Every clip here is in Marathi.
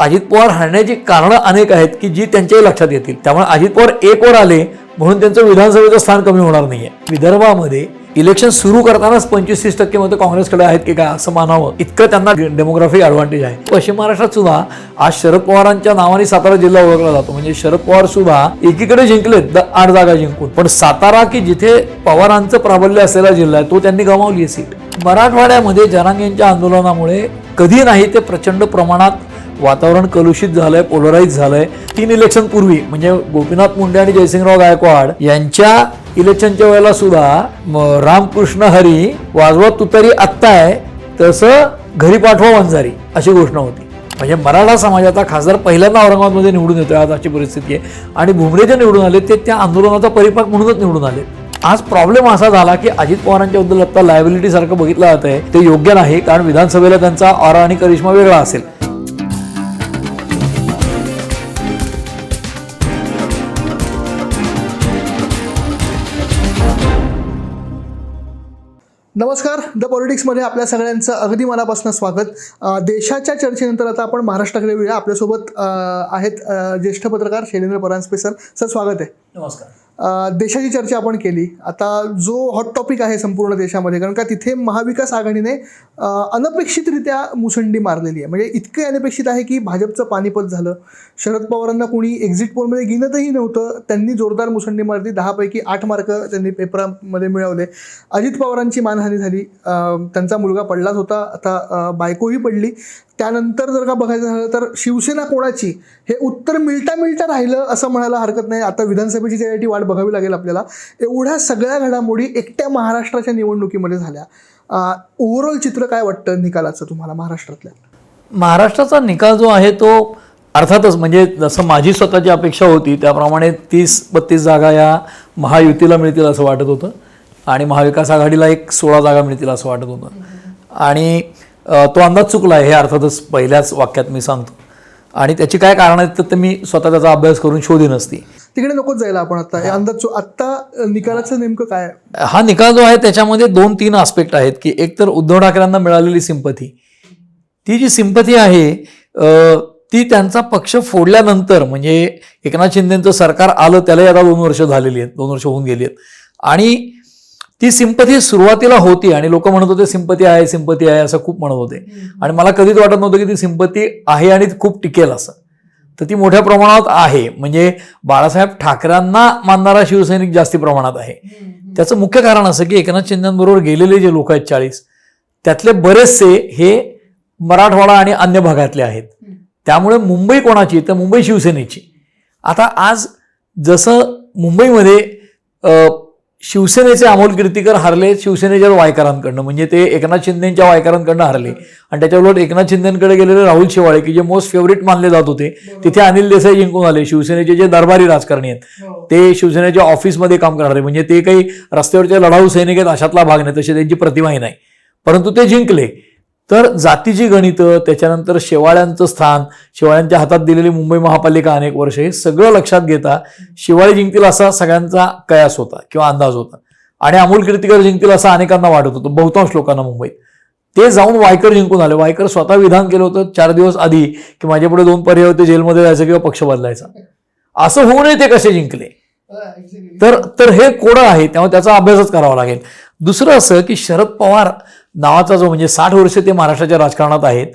अजित पवार हरण्याची कारणं अनेक आहेत की जी त्यांच्याही लक्षात येतील. त्यामुळे अजित पवार एक वर आले म्हणून त्यांचं विधानसभेचं स्थान कमी होणार नाही आहे विदर्भामध्ये इलेक्शन सुरू करतानाच पंचवीस तीस टक्के मतं काँग्रेसकडे आहेत की काय असं मानावं इतकं त्यांना डेमोग्राफिक ॲडव्हान्टेज आहे. पश्चिम महाराष्ट्रात सुद्धा आज शरद पवारांच्या नावाने सातारा जिल्हा ओळखला जातो. म्हणजे शरद पवार सुद्धा एकीकडे जिंकलेत द- आठ जागा जिंकून. पण सातारा की जिथे पवारांचं प्राबल्य असलेला जिल्हा आहे तो त्यांनी गमावली आहे सीट. मराठवाड्यामध्ये जरांगेंच्या आंदोलनामुळे कधी नाही ते प्रचंड प्रमाणात वातावरण कलुषित झालंय पोलराईज झालंय. तीन इलेक्शन पूर्वी म्हणजे गोपीनाथ मुंडे आणि जयसिंगराव गायकवाड यांच्या इलेक्शनच्या वेळेला सुद्धा रामकृष्ण हरी वाजवत तुतारी आत्ता आहे तसं घरी पाठवा वंजारी अशी घोषणा होती. म्हणजे मराठा समाजाचा खासदार पहिल्यांदा औरंगाबादमध्ये निवडून येतोय आज अशी परिस्थिती आहे. आणि भुमरे जे निवडून आले ते त्या आंदोलनाचा परिपाक म्हणूनच निवडून आले. आज प्रॉब्लेम असा झाला की अजित पवारांच्या बद्दल आता लायबिलिटी सारखं बघितलं जात आहे ते योग्य नाही कारण विधानसभेला त्यांचा ऑरा आणि करिश्मा वेगळा असेल. द पॉलिटिक्समध्ये आपल्या सगळ्यांचं अगदी मनापासून स्वागत. देशाच्या चर्चेनंतर आता आपण महाराष्ट्राकडे येऊया आपल्यासोबत आहेत ज्येष्ठ पत्रकार शैलेंद्र परांजपे सर. सर स्वागत आहे. नमस्कार. देशाची चर्चा आपण केली. आता जो हॉट टॉपिक आहे संपूर्ण देशामध्ये कारण का तिथे महाविकास आघाडीने अनपेक्षितरित्या मुसंडी मारलेली आहे. म्हणजे इतके अनपेक्षित आहे की भाजपचं पानिपत झालं. शरद पवारांना कोणी एक्झिट पोलमध्ये गिनतही नव्हतं. त्यांनी जोरदार मुसंडी मारली. दहापैकी आठ मार्क त्यांनी पेपरामध्ये मिळवले. अजित पवारांची मानहानी झाली. त्यांचा मुलगा पडलाच होता. आता बायकोही पडली. त्यानंतर जर का बघायचं झालं तर शिवसेना कोणाची? हे उत्तर मिळता मिळता राहिलं असं म्हणायला हरकत नाही. आता विधानसभेची त्यासाठी वाट बघावी लागेल आपल्याला एवढ्या सगळ्या घडामोडी एकट्या महाराष्ट्राच्या निवडणुकीमध्ये झाल्या. ओव्हरऑल चित्र काय वाटतं निकालाचं तुम्हाला महाराष्ट्रातल्या? महाराष्ट्राचा निकाल जो आहे तो अर्थातच म्हणजे जसं माझी स्वतःची अपेक्षा होती त्याप्रमाणे तीस बत्तीस जागा या महायुतीला मिळतील असं वाटत होतं. आणि महाविकास आघाडीला एक सोळा जागा मिळतील असं वाटत होतं. आणि तो अंदाज चुकला आहे हे अर्थातच पहिल्याच वाक्यात मी सांगतो. आणि त्याची काय कारण आहेत तर मी स्वतः त्याचा अभ्यास करून शोधीन असती तिकडे नकोच जायला आपण आता. हे अंदाज आत्ता निकालाचं नेमकं काय? हा निकाल जो आहे त्याच्यामध्ये दोन तीन आस्पेक्ट आहेत की एक तर उद्धव ठाकरेंना मिळालेली सिंपथी ती जी सिंपथी आहे ती त्यांचा पक्ष फोडल्यानंतर म्हणजे एकनाथ शिंदेचं सरकार आलं त्यालाही आता दोन वर्ष झालेली आहेत दोन वर्ष होऊन गेली आहेत. आणि ती सिंपथी सुरुवातीला होती आणि लोक म्हणत होते सिंपती आहे सिंपती आहे असं खूप म्हणत होते. आणि मला कधीच वाटत नव्हतं की ती सिंपती आहे आणि खूप टिकेल असं. तर ती मोठ्या प्रमाणात आहे. म्हणजे बाळासाहेब ठाकरेंना मानणारा शिवसैनिक जास्ती प्रमाणात आहे. त्याचं मुख्य कारण असं की एकनाथ शिंदेबरोबर गेलेले जे लोक आहेत चाळीस त्यातले बरेचसे हे मराठवाडा आणि अन्य भागातले आहेत. त्यामुळे मुंबई कोणाची? तर मुंबई शिवसेनेची. आता आज जसं मुंबईमध्ये शिवसेनेचे अमोल कीर्तीकर हरले शिवसेनेच्या वायकरांकडनं. म्हणजे ते एकनाथ शिंदेच्या वायकरांकडनं हरले. आणि त्याच्या उलट एकनाथ शिंदेकडे गेलेले राहुल शेवाळे की जे मोस्ट फेवरेट मानले जात होते तिथे अनिल देसाई जिंकून आले. शिवसेनेचे जे दरबारी राजकारणी आहेत ते शिवसेनेच्या ऑफिसमध्ये काम करणारे. म्हणजे ते काही रस्त्यावरचे लढाऊ सैनिक आहेत अशातला भाग नाही तशी त्यांची प्रतिमाही नाही. परंतु ते जिंकले. तर जातीची गणितं त्याच्यानंतर शेवाळ्यांचं स्थान शेवाळ्यांच्या हातात दिलेली मुंबई महापालिका अनेक वर्ष हे सगळं लक्षात घेता शिवाळी जिंकतील असा सगळ्यांचा कयास होता किंवा अंदाज होता. आणि अमोल कीर्तीकर जिंकतील असा अनेकांना वाटत होतं बहुतांश लोकांना मुंबईत. ते जाऊन वायकर जिंकून आले. वायकर स्वतः विधान केलं होतं चार दिवस आधी की माझ्यापुढे दोन पर्याय होते जेलमध्ये जायचं किंवा पक्ष बदलायचा. असं होऊ नये ते कसे जिंकले. तर तर हे कोडं आहे त्यामुळे त्याचा अभ्यासच करावा लागेल. दुसरं असं की शरद पवार नावाचा जो म्हणजे साठ वर्ष ते महाराष्ट्राच्या राजकारणात आहेत.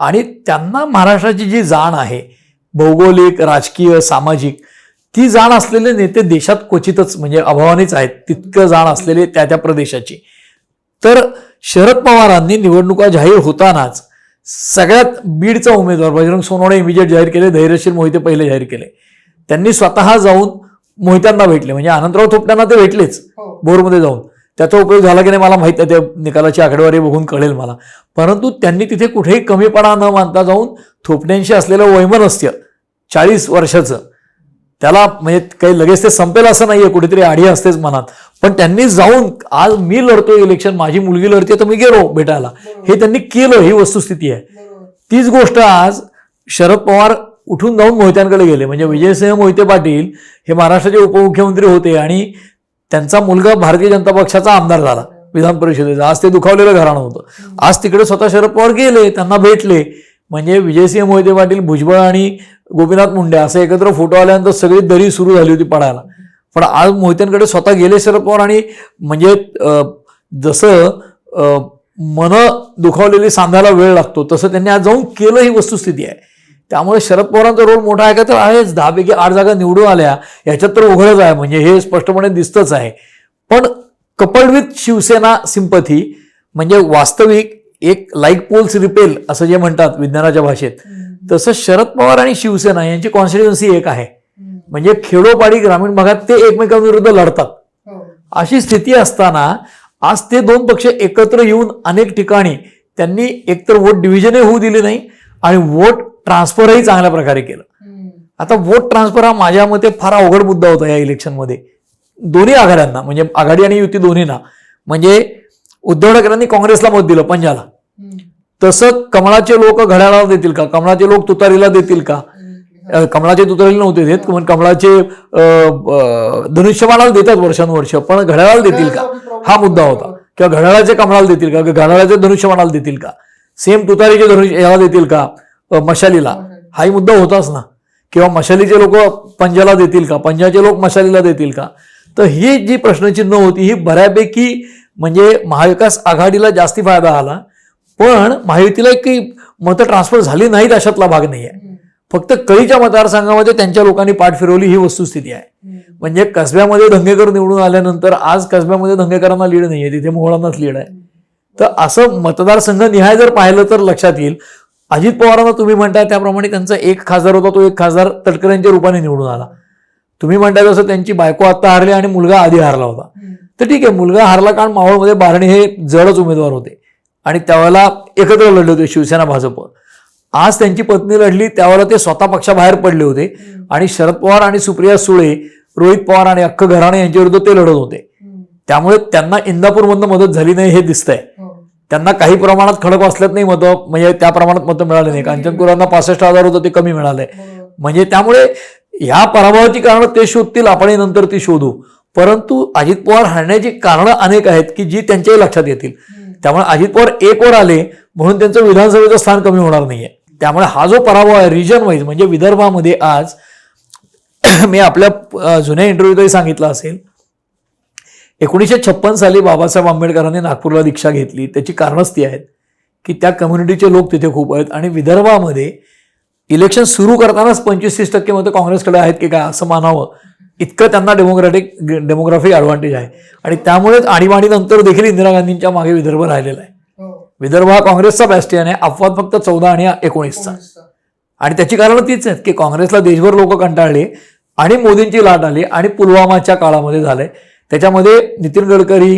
आणि त्यांना महाराष्ट्राची जी जाण आहे भौगोलिक राजकीय सामाजिक ती जाण असलेले नेते देशात क्वचितच म्हणजे अभावानेच आहेत. तितकं जाण असलेले त्या त्या प्रदेशाची. तर शरद पवारांनी निवडणुका जाहीर होतानाच सगळ्यात बीडचा उमेदवार बजरंग सोनवणे इमिजिएट जाहीर केले धैर्यशील मोहिते पहिले जाहीर केले. त्यांनी स्वतः जाऊन मोहित्यांना भेटले. म्हणजे अनंतराव थोपट्यांना ते भेटलेच बोरमध्ये जाऊन. त्याचा उपयोग झाला की नाही मला माहीत आहे त्या निकालाची आकडेवारी बघून कळेल मला. परंतु त्यांनी तिथे कुठेही कमीपणा न मानता जाऊन थोपट्यांशी असलेलं वैमनस्य चाळीस वर्षाचं त्याला म्हणजे काही लगेच ते संपेल असं नाहीये कुठेतरी आडी असतेच मनात. पण त्यांनी जाऊन आज मी लढतोय इलेक्शन माझी मुलगी लढते तर मी गेलो भेटायला. हे त्यांनी केलं ही वस्तुस्थिती आहे. तीच गोष्ट आज शरद पवार उठून जाऊन मोहित्यांकडे गेले. म्हणजे विजयसिंह मोहिते पाटील हे महाराष्ट्राचे उपमुख्यमंत्री होते आणि त्यांचा मुलगा भारतीय जनता पक्षाचा आमदार झाला विधान परिषदेचा. आज ते दुखावलेलं घराणं होतं. आज तिकडे स्वतः शरद पवार गेले त्यांना भेटले. म्हणजे विजयसिंह मोहिते पाटील भुजबळ आणि गोपीनाथ मुंडे असं एकत्र फोटो आल्यानंतर सगळी दरी सुरू झाली होती पडायला. पण आज मोहित्यांकडे स्वतः गेले शरद पवार आणि म्हणजे जसं मन दुखावलेली सांधायला वेळ लागतो तसं त्यांनी आज जाऊन केलं ही वस्तुस्थिती आहे. त्यामुळे शरद पवारांचा रोल मोठा आहे का? तर आहेच. दहापैकी आठ जागा निवडून आल्या. याच्यात तर उघडच आहे. म्हणजे हे स्पष्टपणे दिसतंच आहे. पण कपल्ड विथ शिवसेना सिंपथी म्हणजे वास्तविक एक लाईक पोल्स रिपेल असं जे म्हणतात विज्ञानाच्या भाषेत. तसं शरद पवार आणि शिवसेना यांची कॉन्स्टिट्युन्सी एक आहे. म्हणजे खेडोपाडी ग्रामीण भागात ते एकमेकांविरुद्ध लढतात. अशी स्थिती असताना आज ते दोन पक्ष एकत्र येऊन अनेक ठिकाणी त्यांनी एकतर वोट डिव्हिजनही होऊ दिली नाही आणि वोट ट्रान्सफरही चांगल्या प्रकारे केलं. आता वोट ट्रान्सफर हा माझ्या मते फार अवघड मुद्दा होता या इलेक्शनमध्ये दोन्ही आघाड्यांना म्हणजे आघाडी आणि युती दोन्हीना. म्हणजे उद्धव ठाकरेंनी काँग्रेसला मत दिलं पंजाला. तसं कमळाचे लोक घड्याळाला देतील का? कमळाचे लोक तुतारीला देतील का? कमळाचे तुतारीला नव्हते देत पण कमळाचे धनुष्यबाणाला देतात वर्षानुवर्ष पण घड्याळाला देतील का? हा मुद्दा होता. किंवा घड्याळाचे कमळाला देतील का? घड्याळाचे धनुष्यबाणाला देतील का? सेम तुतारीचे धनुष्य याला देतील का? मशालीला. हाही मुद्दा होताच ना. किंवा मशालीचे लोक पंजाला देतील का? पंजाचे लोक मशालीला देतील का? तर ही जी प्रश्नचिन्ह होती ही बऱ्यापैकी म्हणजे महाविकास आघाडीला जास्ती फायदा आला. पण महायुतीला काही मतं ट्रान्सफर झाली नाहीत अशातला भाग नाही आहे फक्त कळीच्या मतदारसंघामध्ये त्यांच्या लोकांनी पाठ फिरवली ही वस्तुस्थिती आहे. म्हणजे कसब्यामध्ये दंगेकर निवडून आल्यानंतर आज कसब्यामध्ये दंगेकरांना लीड नाहीये तिथे मोहळांनाच लीड आहे. तर असं मतदारसंघ निहाय जर पाहिलं तर लक्षात येईल. अजित पवारांना तुम्ही म्हणताय त्याप्रमाणे त्यांचा एक खासदार होता तो एक खासदार तटकऱ्यांच्या रूपाने निवडून आला. तुम्ही म्हणताय तसं त्यांची बायको आता हारली आणि मुलगा आधी हारला होता. तर ठीक आहे मुलगा हारला कारण मावळमध्ये बारणे हे जडच उमेदवार होते. आणि त्यावेळेला एकत्र लढले होते शिवसेना भाजप. आज त्यांची पत्नी लढली त्यावेळेला ते स्वतः पक्षाबाहेर पडले होते. आणि शरद पवार आणि सुप्रिया सुळे रोहित पवार आणि अख्खं घराणे यांच्याविरुद्ध ते लढत होते. त्यामुळे त्यांना इंदापूरमधनं मदत झाली नाही हे दिसतंय. त्यांना काही प्रमाणात खडक वाचल्यात नाही मतं म्हणजे त्या प्रमाणात मतं मिळाली नाही. कांचनपुरांना पासष्ट हजार होतं ते कमी मिळालंय. म्हणजे त्यामुळे ह्या पराभवाची कारणं ते शोधतील आपणही नंतर ती शोधू. परंतु अजित पवार हारण्याची कारणं अनेक आहेत की जी त्यांच्याही लक्षात येतील. त्यामुळे अजित पवार एक वर आले म्हणून त्यांचं विधानसभेचं स्थान कमी होणार नाहीये. त्यामुळे हा जो पराभव आहे रिजन वाईज म्हणजे विदर्भामध्ये आज मी आपल्या जुन्या इंटरव्ह्यूतही सांगितलं असेल एकोणीसशे छप्पन साली बाबासाहेब आंबेडकरांनी नागपूरला दीक्षा घेतली. त्याची कारणच ती आहेत की त्या कम्युनिटीचे लोक तिथे खूप आहेत आणि विदर्भामध्ये इलेक्शन सुरू करतानाच पंचवीस तीस टक्के मतं काँग्रेसकडे आहेत की काय असं मानावं. इतकं त्यांना डेमोक्रॅटिक डेमोग्राफिक ॲडव्हान्टेज आहे. आणि त्यामुळेच आणीबाणीनंतर देखील इंदिरा गांधींच्या मागे विदर्भ राहिलेला आहे. विदर्भ हा काँग्रेसचा बॅस्टियन आहे. अपवाद फक्त चौदा आणि एकोणीसचा. आणि त्याची कारणं तीच आहेत की काँग्रेसला देशभर लोक कंटाळले आणि मोदींची लाट आली आणि पुलवामाच्या काळामध्ये झालंय. त्याच्यामध्ये नितीन गडकरी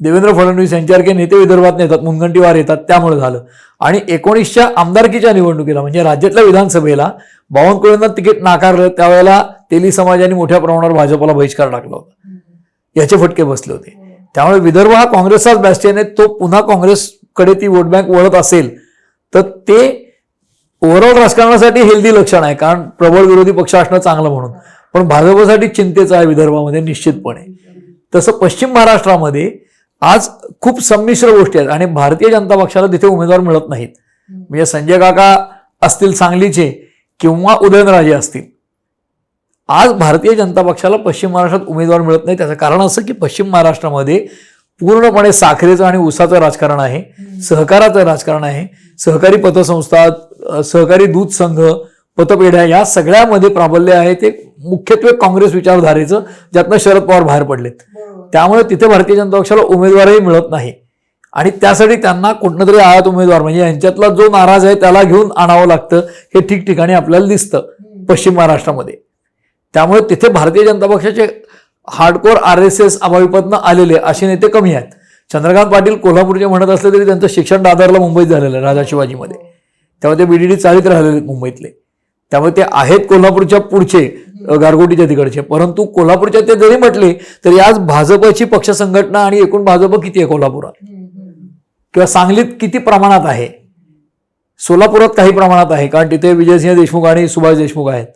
देवेंद्र फडणवीस यांच्यासारखे नेते विदर्भात नेतात मुनगंटीवार येतात त्यामुळे झालं. आणि एकोणीसच्या आमदारकीच्या निवडणुकीला म्हणजे राज्यातल्या विधानसभेला बावनकुळेंना तिकीट नाकारलं त्यावेळेला तेली समाजाने मोठ्या प्रमाणावर भाजपला बहिष्कार टाकला होता. याचे फटके बसले होते. त्यामुळे विदर्भ हा काँग्रेसचाच बॅस्टियन आहे तो पुन्हा काँग्रेसकडे ती वोट बँक वळत असेल तर ते ओव्हरऑल राजकारणासाठी हेल्दी लक्षण आहे कारण प्रबळ विरोधी पक्ष असणं चांगलं म्हणून. पण भाजपसाठी चिंतेचं आहे विदर्भामध्ये निश्चितपणे. तसं पश्चिम महाराष्ट्रामध्ये आज खूप संमिश्र गोष्टी आहेत आणि भारतीय जनता पक्षाला तिथे उमेदवार मिळत नाहीत. म्हणजे संजय काका असतील सांगलीचे किंवा उदयनराजे असतील. आज भारतीय जनता पक्षाला पश्चिम महाराष्ट्रात उमेदवार मिळत नाही त्याचं कारण असं की पश्चिम महाराष्ट्रामध्ये पूर्णपणे साखरेचं आणि ऊसाचं राजकारण आहे सहकाराचं राजकारण आहे. सहकारी पतसंस्था सहकारी दूध संघ पतपेढ्या या सगळ्यामध्ये प्राबल्य आहे ते मुख्यत्वे काँग्रेस विचारधारेचं ज्यातनं शरद पवार बाहेर पडलेत. त्यामुळे तिथे भारतीय जनता पक्षाला उमेदवारही मिळत नाही. आणि त्यासाठी त्यांना कुठनं तरी आयात उमेदवार म्हणजे यांच्यातला जो नाराज आहे त्याला घेऊन आणावं लागतं हे ठिकठिकाणी आपल्याला दिसतं पश्चिम महाराष्ट्रामध्ये. त्यामुळे तिथे भारतीय जनता पक्षाचे हार्डकोर आर एस एस अभाविपतनं आलेले असे नेते कमी आहेत. चंद्रकांत पाटील कोल्हापूरचे म्हणत असले तरी त्यांचं शिक्षण दादरला मुंबईत झालेलं आहे राजा शिवाजीमध्ये. त्यामुळे ते बीडीडी चालित राहिलेले मुंबईतले. त्यामुळे ते आहेत कोल्हापूरच्या पुढचे गारगोटीच्या तिकडचे. परंतु कोल्हापूरच्या ते जरी म्हटले तरी आज भाजपची पक्ष संघटना आणि एकूण भाजप किती आहे कोल्हापुरात? किंवा सांगलीत किती प्रमाणात आहे? सोलापुरात काही प्रमाणात आहे कारण तिथे विजयसिंह देशमुख आणि सुभाष देशमुख आहेत.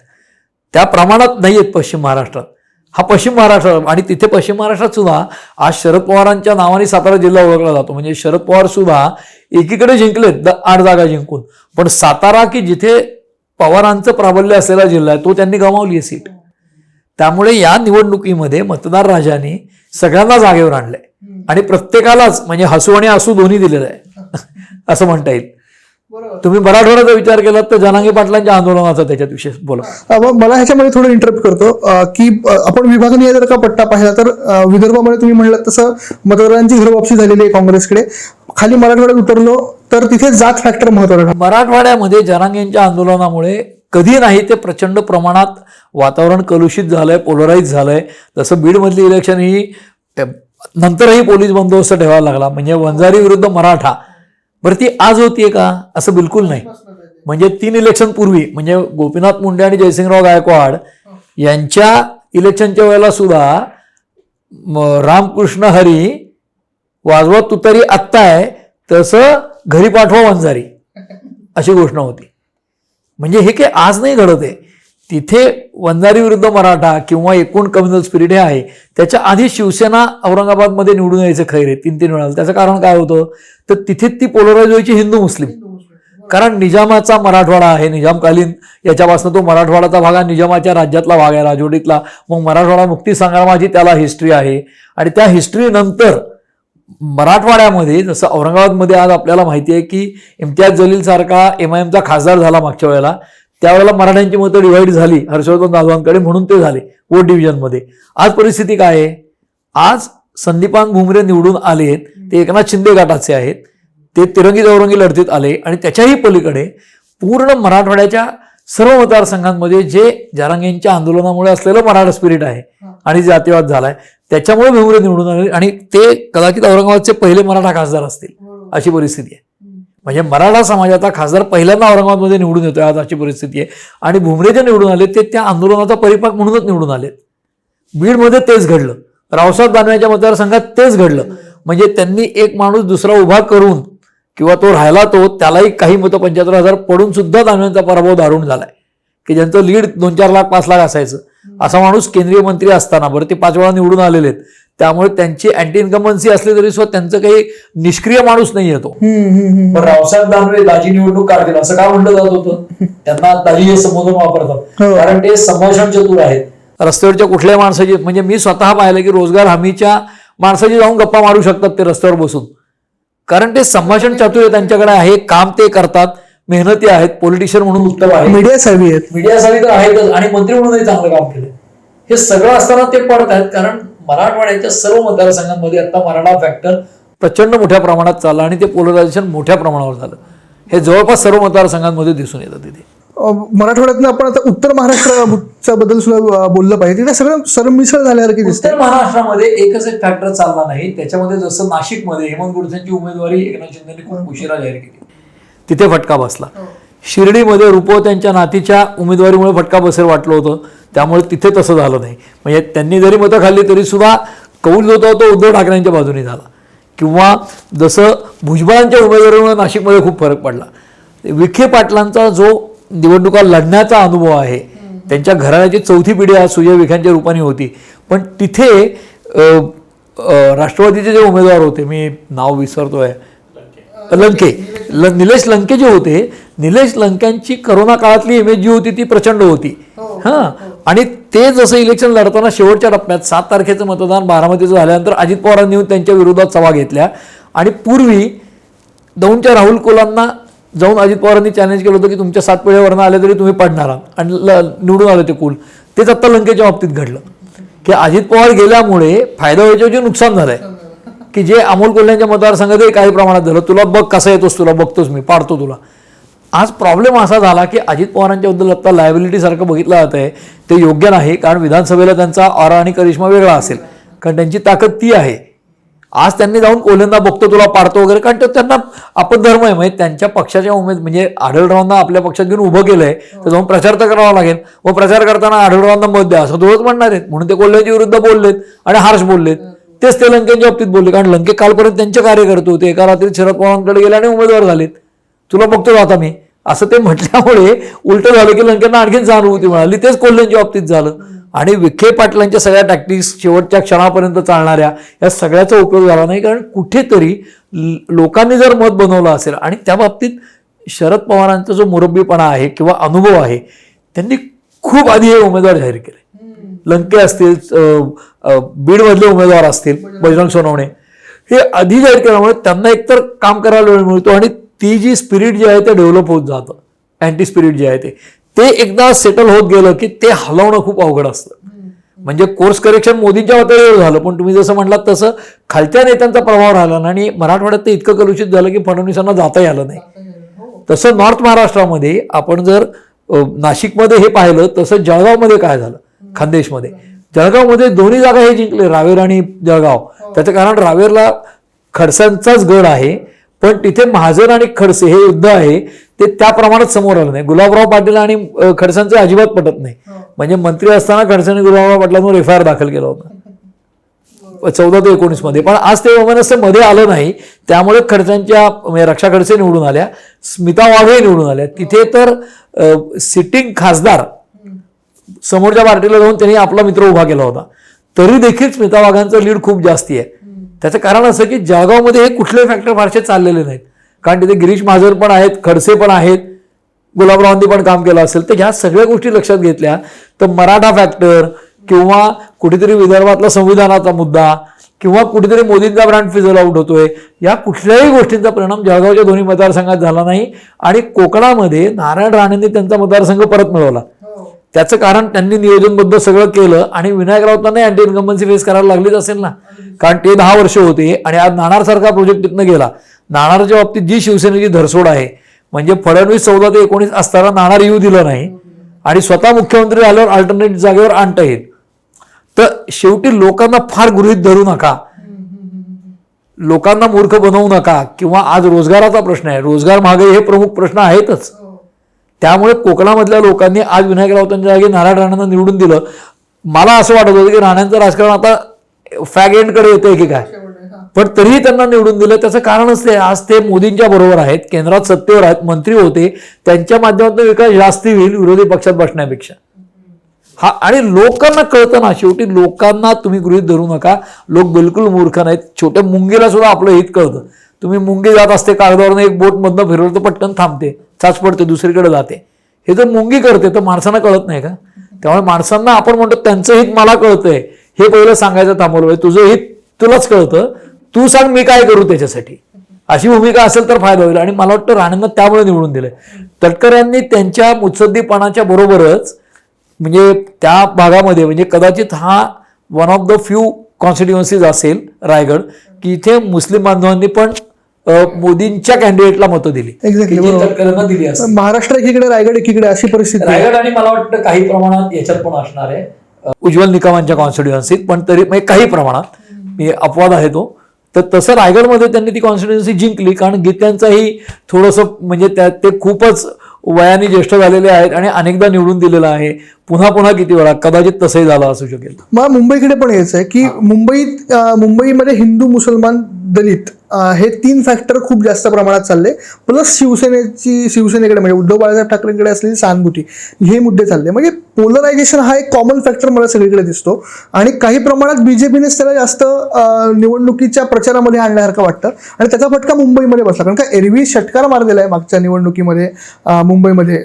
त्या प्रमाणात नाही आहेत पश्चिम महाराष्ट्रात. हा पश्चिम महाराष्ट्र आणि तिथे पश्चिम महाराष्ट्रात सुद्धा आज शरद पवारांच्या नावाने सातारा जिल्हा ओळखला जातो. म्हणजे शरद पवार सुद्धा एकीकडे जिंकलेत आठ जागा जिंकून. पण सातारा की जिथे पवारांचं प्राबल्य असलेला जिल्हा आहे तो त्यांनी गमावली आहे सीट. त्यामुळे या निवडणुकीमध्ये मतदार राजाने सगळ्यांना जागेवर आणलंय. आणि प्रत्येकालाच म्हणजे हसू आणि हसू दोन्ही दिलेलं आहे. असं म्हणता येईल. तुम्ही मराठवाड्याचा विचार केलात तर जनांगी पाटलांच्या आंदोलनाचा त्याच्यात विशेष बोला. मला ह्याच्यामध्ये थोडं इंटरप्ट करतो. की आपण विभागनीय जर का पट्टा पाहिला तर विदर्भामध्ये तुम्ही म्हणलात तसं मतदारांची घरवापसी झालेली आहे काँग्रेसकडे. खाली मराठवाड्यात उतरलो तर तिथे जात फॅक्टर महत्त्वाचा मराठवाड्यामध्ये जनांगेंच्या आंदोलनामुळे कधी नाही ते प्रचंड प्रमाणात वातावरण कलुषित झालंय पोलराईज झालंय. जसं बीडमधली इलेक्शन ही नंतरही पोलीस बंदोबस्त ठेवायला लागला. म्हणजे वंजारी विरुद्ध मराठा. बरं ती आज होतीये का? असं बिलकुल नाही. म्हणजे तीन इलेक्शन पूर्वी म्हणजे गोपीनाथ मुंडे आणि जयसिंगराव गायकवाड यांच्या इलेक्शनच्या वेळेला सुद्धा रामकृष्ण हरी वाजवा तुतारी आत्ता आहे तसं घरी पाठवा वंजारी. अशी घोषणा होती. म्हणजे हे काही आज नाही घडत आहे. तिथे वंजारी विरुद्ध मराठा किंवा एकूण कम्युनल स्पिरिट हे आहे. त्याच्या आधी शिवसेना औरंगाबादमध्ये निवडून यायचं खैर आहे. तीन तीन वेळा त्याचं कारण काय होतं? तर तिथे ती पोलराईज व्हायची हिंदू मुस्लिम. कारण निजामाचा मराठवाडा आहे. निजामकालीन याच्यापासून तो मराठवाडाचा भाग हा निजामाच्या राज्यातला भाग आहे राजवटीतला. मग मराठवाडा मुक्ती संग्रामाची त्याला हिस्ट्री आहे. आणि त्या हिस्ट्रीनंतर मराठवाड्यामध्ये जसं औरंगाबादमध्ये आज आपल्याला माहिती आहे की इम्तियाज जलील सारखा एम आय एमचा खासदार झाला मागच्या वेळेला. त्यावेळेला मराठ्यांची मतं डिव्हाइड झाली हर्षवर्धन जाधवांकडे म्हणून ते झाले वोट डिव्हिजनमध्ये आज परिस्थिती काय आहे? आज संदीपान भुमरे निवडून आलेत ते एकनाथ शिंदे गटाचे आहेत ते तिरंगी चौरंगी लढतीत आले आणि त्याच्याही पलीकडे पूर्ण मराठवाड्याच्या सर्व मतदारसंघांमध्ये जे जारांगेंच्या आंदोलनामुळे असलेलं मराठा स्पिरिट आहे आणि जातीवाद झालाय त्याच्यामुळे भुमरे निवडून आले आणि ते कदाचित औरंगाबादचे पहिले मराठा खासदार असतील अशी परिस्थिती आहे. म्हणजे मराठा समाजाचा खासदार पहिल्यांदा औरंगाबादमध्ये निवडून येतोय आज अशी परिस्थिती आहे. आणि भुमरे जे निवडून आले ते त्या आंदोलनाचा परिपाक म्हणूनच निवडून आले बीडमध्ये तेच घडलं. रावसाहेब दानवेच्या मतदारसंघात तेच घडलं. म्हणजे त्यांनी एक माणूस दुसरा उभा करून किंवा तो राहिला तो त्यालाही काही मतं पंच्याहत्तर हजार पडून सुद्धा दानवेंचा पराभव दारुण झालाय. की ज्यांचं लीड दोन चार लाख पाच लाख असायचं. असा माणूस केंद्रीय मंत्री असताना बरं ते पाच वेळा निवडून आलेले आहेत. त्यामुळे त्यांची अँटी इन्कम्बन्सी असली तरी सुद्धा त्यांचं काही निष्क्रिय माणूस नाही येतो. पण रावसाहेब दानवे दाजी निवडणूक काढतील असं का म्हटलं जात होतं? त्यांना दाजी हे संबोधन वापरतात. हो. कारण ते संभाषण चतुर आहेत. रस्त्यावरच्या कुठल्याही माणसाची म्हणजे मी स्वतः पाहिलं की रोजगार हमीच्या माणसाची जाऊन गप्पा मारू शकतात ते रस्त्यावर बसून. कारण ते संभाषण चातुर्य त्यांच्याकडे आहे काम ते करतात मेहनती आहेत पॉलिटिशियन म्हणून उत्तम आहे मीडिया साहेबी आहेत. मीडियासाठी तर आहेतच आणि मंत्री म्हणूनही चांगलं काम केलं हे सगळं असताना ते पडत आहेत कारण मराठवाड्याच्या सर्व मतदारसंघांमध्ये आता मराठा फॅक्टर प्रचंड मोठ्या प्रमाणात चाललं आणि ते पोलरायझेशन मोठ्या प्रमाणावर झालं. हे जवळपास सर्व मतदारसंघांमध्ये दिसून येतं तिथे. मराठवाड्यातनं आपण आता उत्तर महाराष्ट्राच्या बद्दल सुद्धा बोललं पाहिजे. तिथे सगळं सरमिसळ झाल्यासारखी दिसते. उत्तर महाराष्ट्रामध्ये एकच एक फॅक्टर चालला नाही. त्याच्यामध्ये जसं नाशिकमध्ये हेमंत गुडसेंची उमेदवारी एकनाथ शिंदेनी खूप उशिरा जाहीर केली. तिथे फटका बसला. शिर्डीमध्ये रुपवत्यांच्या नातीच्या उमेदवारीमुळे फटका बसेल वाटलं होतं. त्यामुळे तिथे तसं झालं नाही. म्हणजे त्यांनी जरी मतं खाल्ली तरी सुद्धा कौल जो होता तो उद्धव ठाकरेंच्या बाजूने झाला. किंवा जसं भुजबळांच्या उमेदवारीमुळे नाशिकमध्ये खूप फरक पडला. विखे पाटलांचा जो निवडणुका लढण्याचा अनुभव आहे. त्यांच्या घराण्याची चौथी पिढी आज सुजय विखेंच्या रूपाने होती. पण तिथे राष्ट्रवादीचे जे उमेदवार होते मी नाव विसरतोय. लंके. ल निलेश लंके जे होते निलेश लंक्यांची करोना काळातली इमेज जी होती ती प्रचंड होती. हां आणि ते जसं इलेक्शन लढताना शेवटच्या टप्प्यात सात तारखेचं मतदान बारामतीचं झाल्यानंतर अजित पवारांनी येऊन त्यांच्या विरोधात सभा घेतल्या. आणि पूर्वी दौंडच्या राहुल कोलांना जाऊन अजित पवारांनी चॅलेंज केलं होतं की तुमच्या सात पिढ्यावरनं आले तरी तुम्ही पडणार आहात. आणि ल- निवडून आले ते कुल. तेच आत्ता लंकेच्या बाबतीत घडलं. की अजित पवार गेल्यामुळे फायदा व्हायच्या म्हणजे नुकसान झालंय. की जे अमोल कोल्ह्यांच्या मतदारसंघातही काही प्रमाणात झालं तुला बघ कसा येतोस तुला बघतोस मी पाडतो तुला. आज प्रॉब्लेम असा झाला की अजित पवारांच्याबद्दल आत्ता लायबिलिटीसारखं बघितलं जात आहे ते योग्य नाही कारण विधानसभेला त्यांचा ऑरा आणि करिश्मा वेगळा असेल. कारण त्यांची ताकद ती आहे. आज त्यांनी जाऊन कोल्ह्यांना बघतो तुला पाडतो वगैरे. कारण तो त्यांना आपण धर्म आहे म्हणजे त्यांच्या पक्षाच्या उमेद म्हणजे आढळरावांना आपल्या पक्षात घेऊन उभं केलंय तर जाऊन प्रचार तर करावा लागेल. व प्रचार करताना आढळरावांना मत द्या. असं दोघंच म्हणणार आहेत. म्हणून ते कोल्ह्यांच्या विरुद्ध बोललेत आणि हार्श बोललेत. तेच ते लंकेच्या बाबतीत बोलले. कारण लंके कालपर्यंत त्यांचे कार्यकर्ते होते. एका रात्री शरद पवारांकडे गेले आणि उमेदवार झालेत. तुला बघतो आता मी. असं ते म्हटल्यामुळे उलट झालं की लंकेंना आणखीन होती मिळाली. तेच कोल्ह्यांच्या बाबतीत झालं. आणि विखे पाटलांच्या सगळ्या टॅक्टिक्स शेवटच्या क्षणापर्यंत चालणाऱ्या या सगळ्याचा उपयोग झाला नाही. कारण कुठेतरी लोकांनी जर मत बनवलं असेल आणि त्या बाबतीत शरद पवारांचा जो मुरब्बीपणा आहे किंवा अनुभव आहे त्यांनी खूप आधी हे उमेदवार जाहीर केले. लंके असतील बीडमधले उमेदवार असतील बजरंग सोनवणे. हे आधी जाहीर केल्यामुळे त्यांना एकतर काम करायला वेळ मिळतो आणि ती जी स्पिरिट जी आहे ते डेव्हलप होत जातं. अँटी स्पिरिट जे आहे ते. ते एकदा सेटल होत गेलं की ते हलवणं खूप अवघड असतं. म्हणजे कोर्स करेक्शन मोदींच्या पातळीवर झालं पण तुम्ही जसं म्हटलात तसं खालच्या नेत्यांचा प्रभाव राहिला नाही आणि मराठवाड्यात ते इतकं कलुषित झालं की फडणवीसांना जाताही आलं नाही. तसं नॉर्थ महाराष्ट्रामध्ये आपण जर नाशिकमध्ये हे पाहिलं तसं जळगावमध्ये काय झालं? खानदेशमध्ये. जळगावमध्ये दोन्ही जागा हे जिंकले रावेर आणि जळगाव. त्याचं कारण रावेरला खडसांचाच गड आहे. पण तिथे महाजन आणि खडसे हे युद्ध आहे ते त्या प्रमाणात समोर आलं नाही. गुलाबराव पाटील आणि खडसांचे अजिबात पटत नाही. म्हणजे मंत्री असताना खडसेंनी गुलाबराव पाटलांवर एफ आय आर दाखल केला होता. चौदा ते एकोणीसमध्ये. पण आज ते वमनस्यमध्ये आलं नाही त्यामुळे खडसेंच्या म्हणजे रक्षा खडसे निवडून आल्या स्मिता वाघे निवडून आल्या. तिथे तर सिटिंग खासदार समोरच्या पार्टीला जाऊन त्यांनी आपला मित्र उभा केला होता. तरी देखील स्मिता वाघांचं लीड खूप जास्ती आहे. त्याचं कारण असं की जळगावमध्ये हे कुठलेही फॅक्टर फारसे चाललेले नाहीत. कारण तिथे गिरीश महाजन पण आहेत खडसे पण आहेत गुलाबरावांनी पण काम केलं असेल. तर ह्या सगळ्या गोष्टी लक्षात घेतल्या तर मराठा फॅक्टर किंवा कुठेतरी विदर्भातला संविधानाचा मुद्दा किंवा कुठेतरी मोदींचा ब्रँड फिजल आउट होतोय या कुठल्याही गोष्टींचा परिणाम जळगावच्या दोन्ही मतदारसंघात झाला नाही. आणि कोकणामध्ये नारायण राणेंनी त्यांचा मतदारसंघ परत मिळवला. त्याचं कारण त्यांनी नियोजनबद्ध सगळं केलं आणि विनायक राऊतांना अँटी इन्कम्बन्सी फेस करायला लागलीच असेल ना. कारण ते दहा वर्ष होते आणि आज नाणारसारखा प्रोजेक्ट तिथनं गेला. नाणारच्या बाबतीत जी शिवसेनेची धरसोड आहे म्हणजे फडणवीस चौदा ते एकोणीस असताना नाणार येऊ दिलं नाही आणि स्वतः मुख्यमंत्री आल्यावर अल्टरनेट जागेवर आणता येईल. तर शेवटी लोकांना फार गृहित धरू नका. लोकांना मूर्ख बनवू नका किंवा आज रोजगाराचा प्रश्न आहे. रोजगार महागाई हे प्रमुख प्रश्न आहेतच. त्यामुळे कोकणामधल्या लोकांनी आज विनायक राऊतांच्या जागी नारायण राणांना निवडून दिलं. मला असं वाटत होतं की राणांचं राजकारण आता फॅग एंडकडे येतंय की काय? पण तरीही त्यांना निवडून दिलं. त्याचं कारणच ते आज ते मोदींच्या बरोबर आहेत केंद्रात सत्तेवर आहेत मंत्री होते. त्यांच्या माध्यमातून विकास जास्ती होईल विरोधी पक्षात बसण्यापेक्षा. हा आणि लोकांना कळतं ना शेवटी लोकांना तुम्ही गृहित धरू नका. लोक बिलकुल मूर्ख नाहीत. छोट्या मुंगीला सुद्धा आपलं हित कळतं. तुम्ही मुंगी जात असते कागदावरनं एक बोट मधनं फिरवलं तर पटकन थांबते. चाच पडते दुसरीकडे जाते. हे जर मुंगी करते तर माणसांना कळत नाही का? त्यामुळे माणसांना आपण म्हणतो त्यांचं हित मला कळतंय. हे पहिलं सांगायचं थांबवलं पाहिजे. तुझं हित तुलाच कळतं. तू सांग मी काय करू त्याच्यासाठी? अशी भूमिका असेल तर फायदा होईल. आणि मला वाटतं राणेंना त्यामुळे निवडून दिलंय. तटकऱ्यांनी त्यांच्या मुत्सद्दीपणाच्या बरोबरच म्हणजे त्या भागामध्ये म्हणजे कदाचित हा one of the few constituencies असेल रायगड की इथे मुस्लिम बांधवांनी पण मोदींच्या कॅन्डिडेटला मतं दिली. दिली महाराष्ट्र एकीकडे रायगड एकीकडे अशी परिस्थिती. रायगड आणि मला वाटतं काही प्रमाणात याच्यात पण असणार आहे. उज्ज्वल निकमांच्या कॉन्स्टिट्युएन्सीत पण तरी म्हणजे काही प्रमाणात. मी अपवाद आहे तो. तर तसं रायगडमध्ये त्यांनी ती कॉन्स्टिट्युएन्सी जिंकली कारण गीत्यांचाही थोडंसं म्हणजे त्या ते खूपच वयाने ज्येष्ठ झालेले आहेत आणि अनेकदा निवडून दिलेलं आहे. पुन्हा पुन्हा किती वेळा कदाचित तसंही झालं असू शकेल. मला मुंबईकडे पण यायचं आहे की मुंबईत मुंबईमध्ये हिंदू मुसलमान दलित हे तीन फॅक्टर खूप जास्त प्रमाणात चालले. प्लस शिवसेनेची शिवसेनेकडे म्हणजे उद्धव बाळासाहेब ठाकरेंकडे असलेली सहानुभूती हे मुद्दे चालले. म्हणजे पोलरायझेशन हा एक कॉमन फॅक्टर मला सगळीकडे दिसतो. आणि काही प्रमाणात बीजेपीनेच त्याला जास्त निवडणुकीच्या प्रचारामध्ये आणल्यासारखं वाटतं. आणि त्याचा फटका मुंबईमध्ये बसला. कारण का एरवी षटकार मारलेला आहे मागच्या निवडणुकीमध्ये मुंबईमध्ये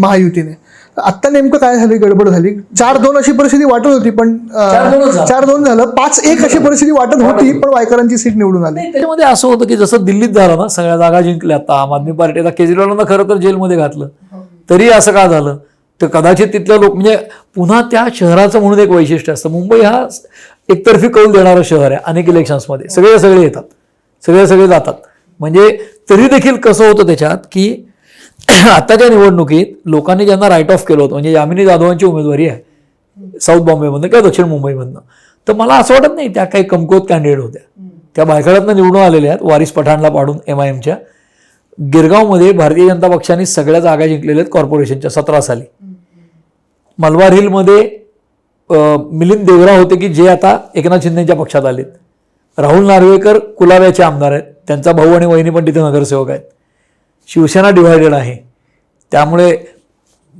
महायुतीने. आत्ता नेमकं काय झाली गडबड झाली. चार दोन अशी परिस्थिती वाटत होती पण चार दोन झालं. पाच एक अशी परिस्थिती वाटत होती पण वायकरांची सीट निवडून आली. त्याच्यामध्ये असं होतं की जसं दिल्लीत झालं ना सगळ्या जागा जिंकल्या आता आम आदमी पार्टीला केजरीवालांना खरं तर जेलमध्ये घातलं. तरी असं का झालं? तर कदाचित तिथल्या लोक म्हणजे पुन्हा त्या शहराचं म्हणून एक वैशिष्ट्य असतं. मुंबई हा एकतर्फी कौल देणारं शहर आहे अनेक इलेक्शन्समध्ये सगळे सगळे येतात. सगळे सगळे जातात. म्हणजे तरी देखील कसं होतं त्याच्यात की आताच्या निवडणुकीत लोकांनी ज्यांना राईट ऑफ केलं होतं म्हणजे यामिनी जाधवांची उमेदवारी आहे साऊथ बॉम्बेमधनं किंवा दक्षिण मुंबईमधनं. तर मला असं वाटत नाही त्या काही कमकुवत कॅन्डिडेट होत्या. त्या बायखळ्यातनं निवडून आलेल्या आहेत वारिस पठाणला पाडून एम आय एमच्या गिरगावमध्ये भारतीय जनता पक्षाने सगळ्या जागा जिंकलेल्या आहेत कॉर्पोरेशनच्या सतरा साली. मलबार हिलमध्ये मिलिंद देवरा होते की जे आता एकनाथ शिंदेच्या पक्षात आलेत. राहुल नार्वेकर कुलाव्याचे आमदार आहेत. त्यांचा भाऊ आणि वहिनी पण तिथे नगरसेवक आहेत. शिवसेना डिव्हायडेड आहे. त्यामुळे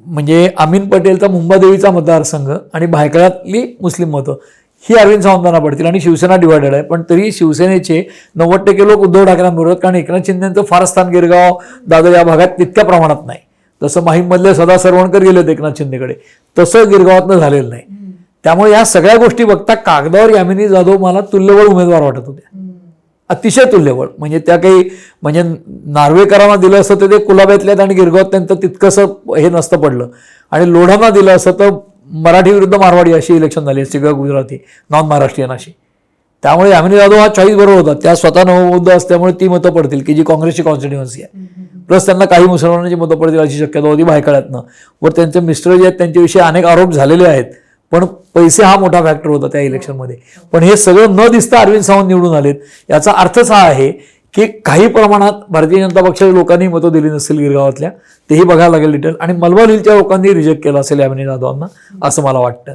म्हणजे अमीन पटेलचा मुंबादेवीचा मतदारसंघ आणि भायखळ्यातली मुस्लिम मतं. ही अरविंद सावंतांना पडतील आणि शिवसेना डिवायडेड आहे. पण तरी शिवसेनेचे नव्वद टक्के लोक उद्धव ठाकरेंबरोबर कारण एकनाथ शिंदेचं फार स्थान गिरगाव दादर या भागात तितक्या प्रमाणात नाही. जसं माहीममधले सदा सरवणकर गेले होते एकनाथ शिंदेकडे तसं गिरगावातनं झालेलं नाही. त्यामुळे या सगळ्या गोष्टी बघता कागदावर यामिनी जाधव मला तुल्यबळ उमेदवार वाटत होत्या. अतिशय तुल्यबळ. म्हणजे त्या काही म्हणजे नार्वेकरांना दिलं असतं तर ते कुलाब्यातल्या आहेत आणि गिरगावात त्यांचं तितकंसं हे नसतं पडलं. आणि लोढांना दिलं असतं तर मराठी विरुद्ध मारवाडी अशी इलेक्शन झाली असती किंवा गुजराती नॉन महाराष्ट्रीयन अशी. त्यामुळे यामिनी जाधव हा चॉईस बरोबर होता. त्या स्वतः नवबौद्ध असल्यामुळे ती मतं पडतील की जी काँग्रेसची कॉन्स्टिट्युन्सी आहे. प्लस त्यांना काही मुसलमानांची मतं पडतील अशी शक्यता होती भायखळ्यातनं वर त्यांचे मिस्टर जे आहेत त्यांच्याविषयी अनेक आरोप झालेले आहेत. पण पैसे हा मोठा फॅक्टर होता त्या इलेक्शनमध्ये पण हे सगळं न दिसता अरविंद सावंत निवडून आलेत. याचा अर्थच हा आहे की काही प्रमाणात भारतीय जनता पक्षाच्या लोकांनी मतं दिली नसतील गिरगावातल्या. तेही बघायला लागेल डिटेल आणि मलबार हिलच्या लोकांनी रिजेक्ट केलं असेल यामिनी जाधवांना असं मला वाटतं.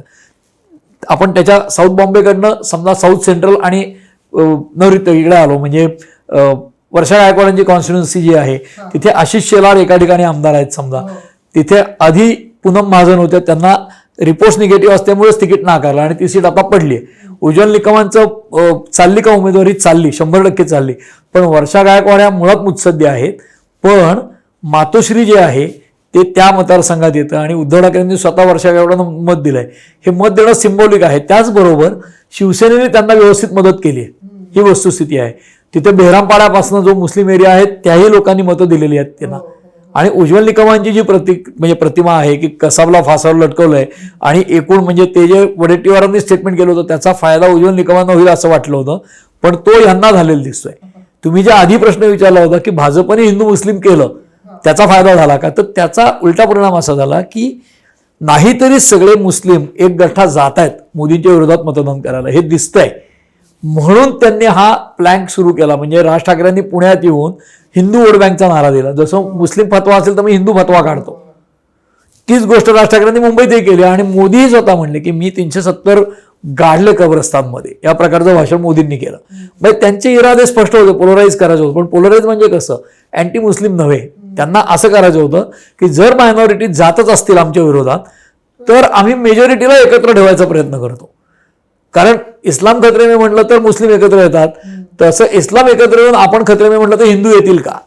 आपण त्याच्या साऊथ बॉम्बेकडनं समजा साऊथ सेंट्रल आणि नैऋत्य इकडे आलो. म्हणजे वर्षा गायकवाडांची कॉन्स्टिट्युन्सी जी आहे तिथे आशिष शेलार एका ठिकाणी आमदार आहेत समजा. तिथे आधी पूनम महाजन होत्या. त्यांना रिपोर्ट्स निगेटिव्ह असल्यामुळेच तिकीट नाकारलं आणि ती सीट आता पडली आहे उज्ज्वल निकमांचं चालली का उमेदवारी? चालली शंभर टक्के चालली. पण वर्षा गायकवाड या मुळात मुत्सद्य आहेत. पण मातोश्री जे आहे ते त्या मतदारसंघात येतं आणि उद्धव ठाकरेंनी स्वतः वर्षा गायकवाडांना मत दिलंय. हे मत देणं सिम्बॉलिक आहे. त्याचबरोबर शिवसेनेने त्यांना व्यवस्थित मदत केली आहे. ही वस्तुस्थिती आहे. तिथे बेहरामपाड्यापासून जो मुस्लिम एरिया आहे त्याही लोकांनी मतं दिलेली आहेत त्यांना. आणि उज्ज्वल निकमांची जी प्रतीक म्हणजे प्रतिमा आहे की कसाबला फासावर लटकवलंय आणि एकूण म्हणजे ते जे वडेट्टीवारांनी स्टेटमेंट केलं होतं त्याचा फायदा उज्ज्वल निकमांना होईल असं वाटलं होतं. पण तो यांना झालेला दिसतोय. तुम्ही जे आधी प्रश्न विचारला होता की भाजपने हिंदू मुस्लिम केलं त्याचा फायदा झाला का? तर त्याचा उलटा परिणाम असा झाला की नाहीतरी सगळे मुस्लिम एक गठ्ठा जात आहेत मोदींच्या विरोधात मतदान करायला. हे दिसतंय. म्हणून त्यांनी हा प्लॅंक सुरू केला. म्हणजे राज ठाकरेंनी पुण्यात येऊन हिंदू वोट बँकचा नारा दिला. जसं मुस्लिम फतवा असेल तर मी हिंदू फतवा काढतो. तीच गोष्ट राज ठाकरेंनी मुंबईतही केली आणि मोदीही स्वतः म्हणले की मी तीनशे सत्तर गाडले कब्रस्तानमध्ये. या प्रकारचं भाषण मोदींनी केलं. म्हणजे त्यांचे इरादे स्पष्ट होते पोलराईज करायचं होतं. पण पोलराईज म्हणजे कसं? अँटी मुस्लिम नव्हे. त्यांना असं करायचं होतं की जर मायनॉरिटी जातच असतील आमच्या विरोधात तर आम्ही मेजॉरिटीला एकत्र ठेवायचा प्रयत्न करतो. कारण इस्लाम खत्रे मी म्हटलं तर मुस्लिम एकत्र येतात. तसं इस्लाम एकत्र येऊन आपण खत्रे मी म्हटलं तर हिंदू येतील का?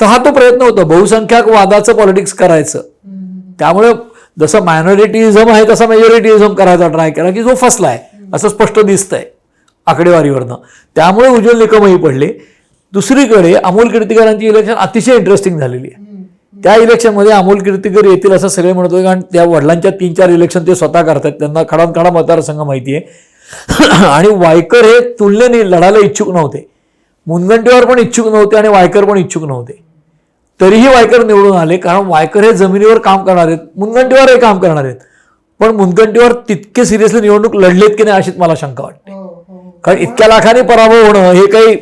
तर हा तो प्रयत्न होता. बहुसंख्याक वादाचं पॉलिटिक्स करायचं. त्यामुळे जसं मायनॉरिटीझम आहे तसा मेजॉरिटीझम करायचा ट्राय केला की जो फसलाय असं स्पष्ट दिसतंय आकडेवारीवरनं. त्यामुळे उज्ज्वल निकमही पडले. दुसरीकडे अमोल कीर्तिकरांची इलेक्शन अतिशय इंटरेस्टिंग झालेली आहे. त्या इलेक्शनमध्ये अमोल कीर्तिकर येतील असं सगळे म्हणत होते. कारण त्या वडिलांच्या तीन चार इलेक्शन ते स्वतः करतात. त्यांना खडान खडा मतदारसंघ माहिती आहे आणि वायकर हे तुलनेने लढायला इच्छुक नव्हते. मुनगंटीवार पण इच्छुक नव्हते आणि वायकर पण इच्छुक नव्हते. तरीही वायकर निवडून आले. कारण वायकर हे जमिनीवर काम करणार आहेत. मुनगंटीवार हे काम करणार आहेत. पण मुनगंटीवार तितके सिरियसली निवडणूक लढलेत की नाही अशीच मला शंका वाटते. कारण इतक्या लाखांनी पराभव होणं हे काही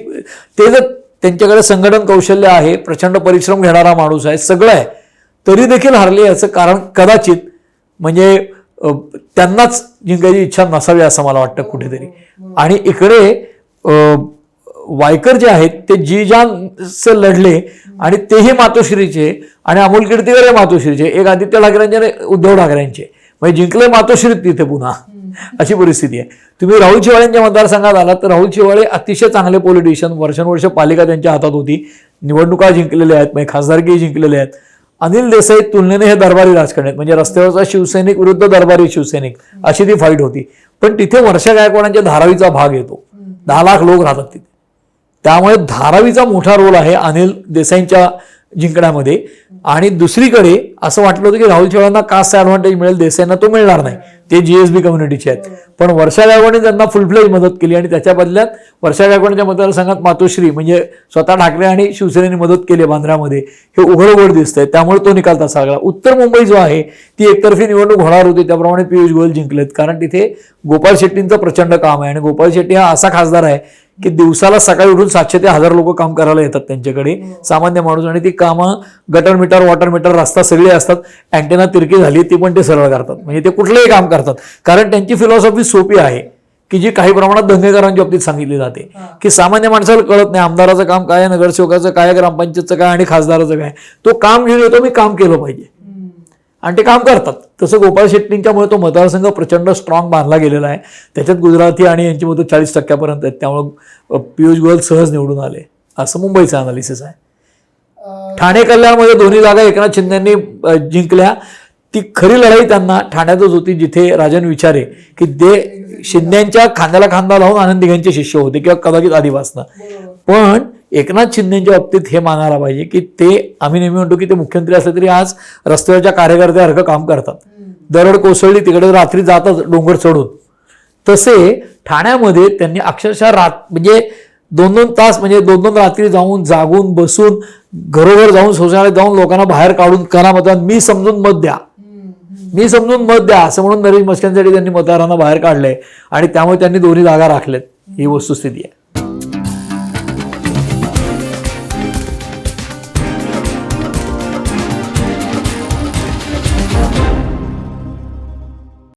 ते जर त्यांच्याकडे संघटन कौशल्य आहे प्रचंड परिश्रम घेणारा माणूस आहे सगळं आहे. तरी देखील हरले याचं कारण कदाचित म्हणजे त्यांनाच जिंकायची इच्छा नसावी असं मला वाटतं कुठेतरी. आणि इकडे वायकर जे आहेत ते जी से लढले आणि तेही मातोश्रीचे आणि अमोल कीर्तिकर हे मातोश्रीचे. एक आदित्य ठाकरेंचे आणि उद्धव ठाकरेंचे. म्हणजे जिंकले मातोश्रीत तिथे पुन्हा. अशी परिस्थिती आहे. तुम्ही राहुल शिवाळेंच्या मतदारसंघात आलात तर राहुल शिवाळे अतिशय चांगले पॉलिटिशियन वर्षानुवर्ष पालिका त्यांच्या हातात होती. निवडणुका जिंकलेल्या आहेत म्हणजे खासदारकी जिंकलेले आहेत. अनिल देसाई तुलनेने हे दरबारी राजकारण आहेत. म्हणजे रस्त्यावरचा शिवसैनिक विरुद्ध दरबारी शिवसैनिक अशी ती फाईट होती. पण तिथे वर्षा गायकवाडांच्या धारावीचा भाग येतो. दहा लाख लोक राहतात तिथे. त्यामुळे धारावीचा मोठा रोल आहे अनिल देसाईंच्या जिंकण्यामध्ये. आणि दुसरीकडे असं वाटलं होतं की राहुल चव्हाणांना कास्ट ॲडव्हान्टेज मिळेल देसाईंना तो मिळणार नाही. ते जीएसबी कम्युनिटीचे आहेत. पण वर्षा गायकवाडने त्यांना फुलफ्लेज मदत केली आणि त्याच्या बदल्यात वर्षा गायकवाडच्या मतदारसंघात मातोश्री म्हणजे स्वतः ठाकरे आणि शिवसेनेने मदत केली आहे बांद्र्यामध्ये हे उघड उघड दिसतंय. त्यामुळे तो निकाल तसा लागला उत्तर मुंबई जो आहे ती एकतर्फी निवडणूक होणार होती. त्याप्रमाणे पियुष गोयल जिंकलेत. कारण तिथे गोपाळ शेट्टींचं प्रचंड काम आहे. आणि गोपाळ शेट्टी हा असा खासदार आहे की दिवसाला सकाळी उठून सातशे ते हजार लोक काम करायला येतात त्यांच्याकडे. सामान्य माणूस आणि ती कामं गटर मीटर वॉटर मीटर रस्ता सगळे असतात. अँटेना तिरकी झाली ती पण ते सरळ करतात. म्हणजे ते कुठलंही काम करतात. कारण त्यांची फिलॉसॉफी सोपी आहे की जी काही प्रमाणात दंगेकरांच्या बाबतीत सांगितली जाते. की सामान्य माणसाला कळत नाही आमदाराचं काम काय नगरसेवकाचं काय ग्रामपंचायतचं काय आणि खासदाराचं काय तो काम घेऊन येतो मी काम केलं पाहिजे. आणि ते काम करतात. तसं गोपाळ शेट्टींच्यामुळे तो मतदारसंघ प्रचंड स्ट्रॉंग बांधला गेलेला आहे. त्याच्यात गुजराती आणि यांची मतं चाळीस टक्क्यापर्यंत आहेत. त्यामुळं पियुष गोयल सहज निवडून आले. असं मुंबईचं अनालिसिस आहे. ठाणे कल्याणमध्ये दोन्ही जागा एकनाथ शिंदेंनी जिंकल्या. ती खरी लढाई त्यांना ठाण्यातच होती जिथे राजन विचारे की ते शिंदेच्या खांद्याला खांदा लावून आनंद दिघांचे शिष्य होते किंवा कदाचित आधीपासनं पण एकनाथ शिंदेच्या बाबतीत हे मानायला पाहिजे की ते आम्ही नेहमी म्हणतो की ते मुख्यमंत्री असले तरी आज रस्त्यावरच्या कार्यकर्त्यासारखं काम करतात. दरड कोसळली तिकडे रात्री जातात डोंगर चढून. तसे ठाण्यामध्ये त्यांनी अक्षरशः रात म्हणजे दोन दोन तास म्हणजे दोन दोन रात्री जाऊन जागून बसून घरोघर जाऊन शौचालयात जाऊन लोकांना बाहेर काढून करा मतदान मी समजून मत द्या. मी समजून मत द्या असं म्हणून नरेश मस्क्यांसाठी त्यांनी मतदारांना बाहेर काढलंय. आणि त्यामुळे त्यांनी दोन्ही जागा राखल्यात ही वस्तुस्थिती आहे.